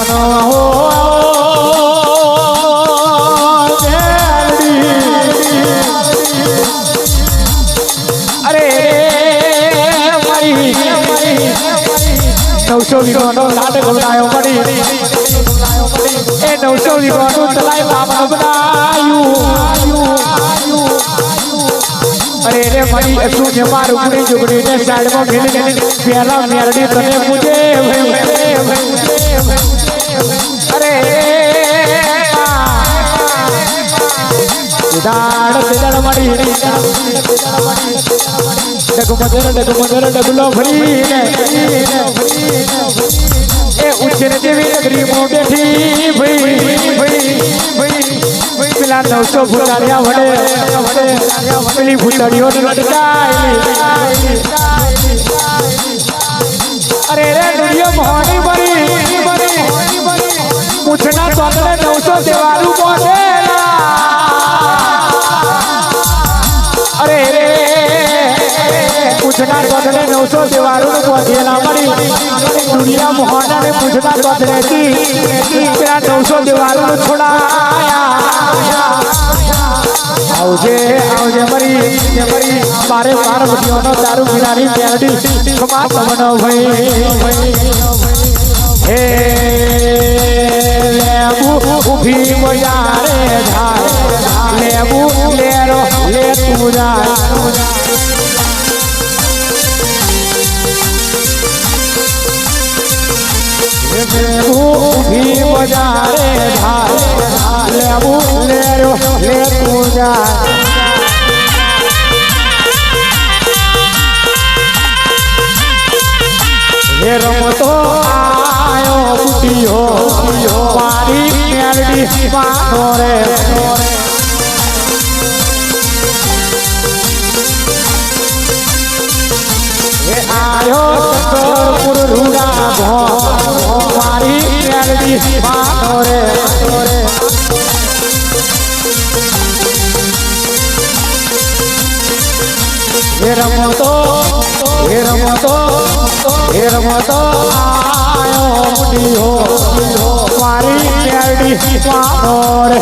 તમનો હો નવસો સાઈડમાં મેલીને પેલા મેરડી તને પૂજે અરે દાડ દાડ મળી ડગ મજર ડગલો ભરીને એ ઉછેર જેવી નગરી મોટેથી ભઈ ભઈ ભઈ. પેલા નવસો ભૂતાડિયા વડે, પેલી ભૂતાડીઓ લટકાયેલી. પૂછના તોતરે નવસો દેવાનું બોલેલા અરે રે, પૂછના તોતરે નવસો દેવાનું બોલેલા મળી દુનિયા મોહના ને પૂછના તોતરે પેલા નવસો દેવાનું છોડાયા. આવજે આવજે મરી મરી, મારે બાર બટીઓનો દારૂ પીનારી પેરડી કમા તમને ભાઈ હે ઊભી મજારે ધાર લેબુ લેરો લે તુરા ઊભી મજારે ધાર લેબુ લેરો લે હે રમતો આયો બુટીયો મારી મેરડી પાનો રે હે આયો સકરપુર રૂડા ભો મારી રમતો હે રમતો હે રમતો. આયો બુટીયો મારી મેરડી પાનો રે